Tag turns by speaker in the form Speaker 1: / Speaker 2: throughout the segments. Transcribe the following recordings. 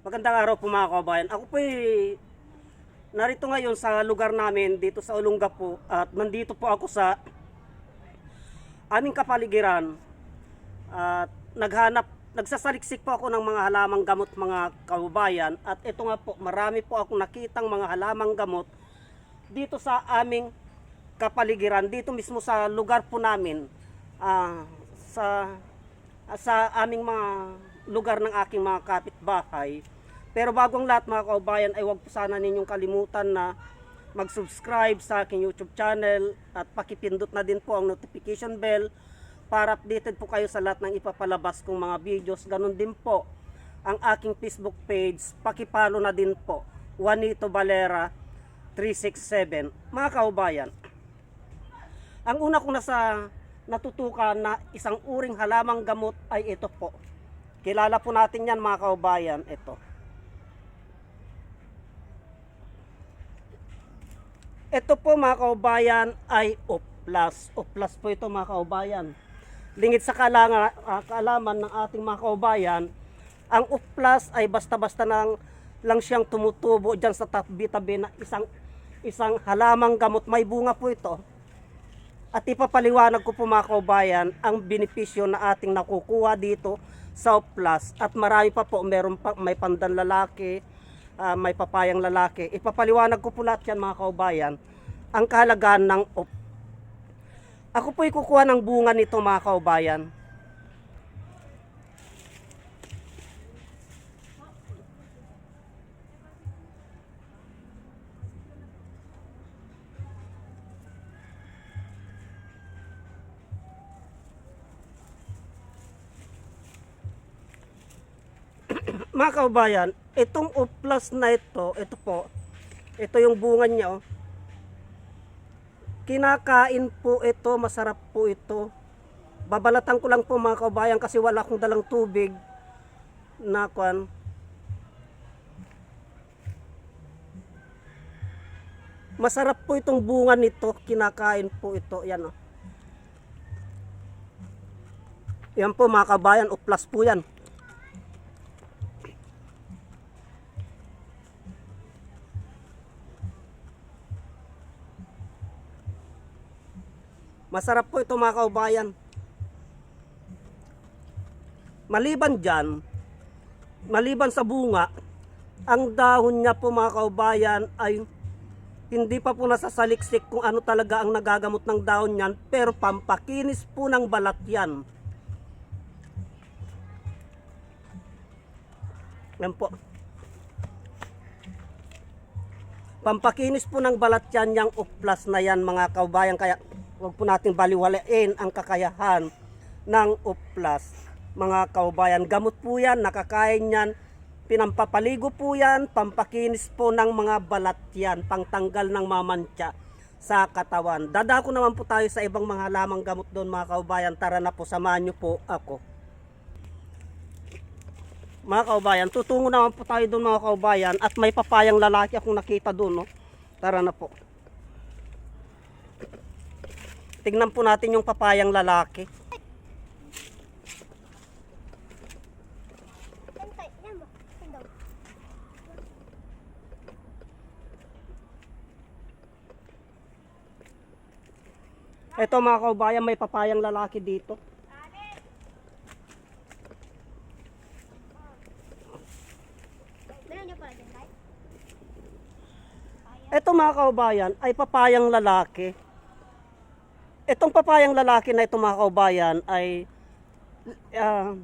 Speaker 1: Magandang araw po mga kabayan. Ako po narito ngayon sa lugar namin dito sa Olongapo at nandito po ako sa aming kapaligiran at naghanap nagsasaliksik po ako ng mga halamang gamot mga kababayan at ito nga po marami po akong nakitang mga halamang gamot dito sa aming kapaligiran dito mismo sa lugar po namin ah, sa sa aming mga lugar ng aking mga kapitbahay. Pero bago ang lahat mga kaubayan ay huwag po sana ninyong kalimutan na mag-subscribe sa aking YouTube channel at pakipindot na din po ang notification bell para updated po kayo sa lahat ng ipapalabas kong mga videos. Ganon din po ang aking Facebook page. Pakipalo na din po. Juanito Valera 367. Mga kaubayan, ang una kong nasa natutukan na isang uring halamang gamot ay ito po. Kilala po natin yan mga kaubayan. Ito. Ito po mga kaubayan ay Oplas. Oplas po ito mga kaubayan. Lingid sa kalanga, ah, kaalaman ng ating mga kaubayan, ang Oplas ay basta-basta lang siyang tumutubo dyan sa tabi-tabi na isang isang halamang gamot. May bunga po ito. At ipapaliwanag ko po mga kaubayan ang benepisyo na ating nakukuha dito sa Oplas at marami pa po meron pa may pandan lalaki, ah, may papayang lalaki. Ipapaliwanag ko po lahat yan mga kaubayan ang kahalagahan ng Op. Ako po'y kukuha ng bunga nito mga kaubayan. Mga kaubayan, itong Oplas na ito, ito po, ito yung bunga niya oh. Kinakain po ito, masarap po ito. Babalatan ko lang po mga kaubayan kasi wala akong dalang tubig na kwan. Masarap po itong bunga nito, kinakain po ito, yan oh. Yan po mga kabayan, Oplas po yan. Masarap po ito mga kaubayan. Maliban dyan, maliban sa bunga, ang dahon niya po mga kaubayan ay hindi pa po nasasaliksik kung ano talaga ang nagagamot ng dahon niyan, pero pampakinis po ng balat yan. Yan po. Pampakinis po ng balat yan, yung uplas na yan mga kaubayan. Kaya huwag po nating baliwalain ang kakayahan ng uplas. Mga kaubayan, gamot po yan, nakakain yan. Pinampapaligo po yan, pampakinis po ng mga balat yan, pangtanggal ng mamantya sa katawan. Dadako naman po tayo sa ibang mga lamang gamot doon mga kaubayan. Tara na po, samahan nyo po ako. Mga kaubayan, tutungo naman po tayo doon mga kaubayan at may papayang lalaki akong nakita doon. No? Tara na po. Tignan po natin yung papayang lalaki. Ito mga kaubayan, may papayang lalaki dito. Ito mga kaubayan ay papayang lalaki. Itong papayang lalaki na ito mga kaubayan ay ah,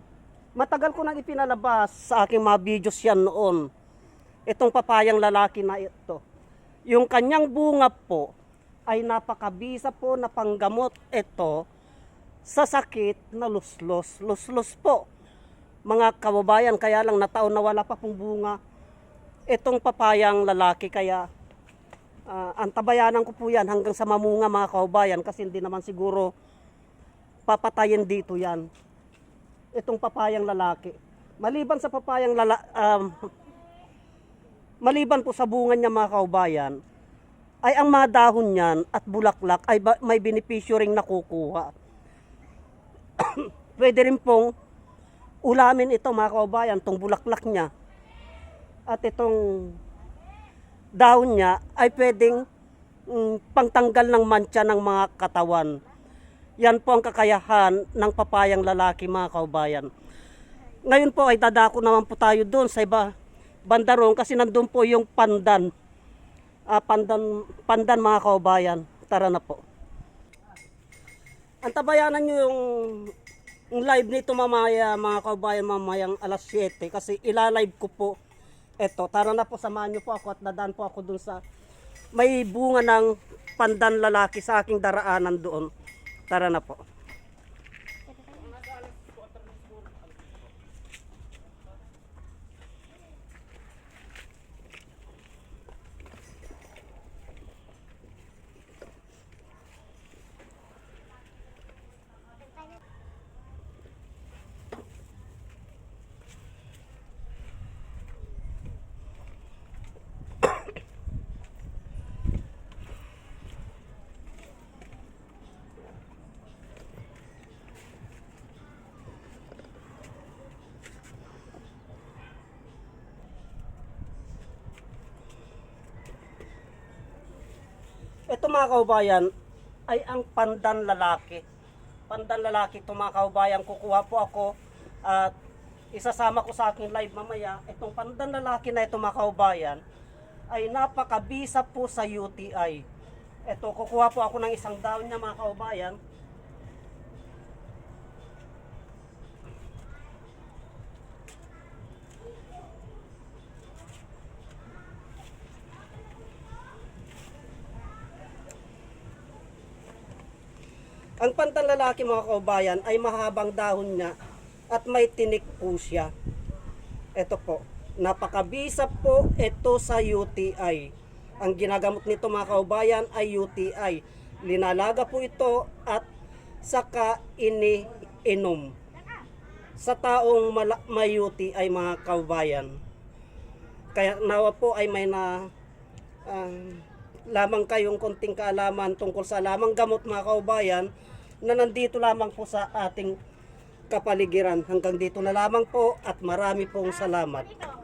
Speaker 1: matagal ko nang ipinalabas sa aking mga videos yan noon. Itong papayang lalaki na ito. Yung kanyang bunga po ay napakabisa po na panggamot ito sa sakit na luslos. Luslos po. Mga kababayan, kaya lang nataon na wala pa pong bunga itong papayang lalaki kaya ah, antabayanan ko po yan hanggang sa mamunga mga kaubayan kasi hindi naman siguro papatayin dito yan. Itong papayang lalaki. Maliban sa papayang lala, um, maliban po sa bunga niya mga kaubayan ay ang mga dahon niyan at bulaklak ay ba- may benepisyo ring nakukuha. Pwede rin pong ulamin ito mga kaubayan tong bulaklak niya At itong dahon niya ay pwedeng mm, pangtanggal ng mantsa ng mga katawan. Yan po ang kakayahan ng papayang lalaki mga kaubayan. Ngayon po ay dadako naman po tayo doon sa iba bandarong kasi nandun po yung pandan. Ah, pandan, pandan mga kaubayan. Tara na po. Antabayanan nyo yung, yung live nito mamaya mga kaubayan mamayang alas 7 kasi ilalive ko po eto. Tara na po samahan nyo po ako at dadaan po ako dun sa may bunga ng pandan lalaki sa aking daraanan doon. Tara na po. Ito mga kaubayan ay ang pandan lalaki. Pandan lalaki ito mga kaubayan. Kukuha po ako at isasama ko sa aking live mamaya. Itong pandan lalaki na ito mga kaubayan ay napakabisa po sa UTI. Ito, kukuha po ako ng isang daon niya mga kaubayan. Ang pantan lalaki mga kaubayan ay mahabang dahon niya at may tinik po siya. Ito po, napakabisa po ito sa UTI. Ang ginagamot nito mga kaubayan ay UTI. Linalaga po ito at saka iniinom sa taong mala- may UTI mga kaubayan. Kaya nawa po ay may na ah, lamang kayong konting kaalaman tungkol sa lamang gamot mga kaubayan na nandito lamang po sa ating kapaligiran. Hanggang dito na lamang po at marami pong salamat.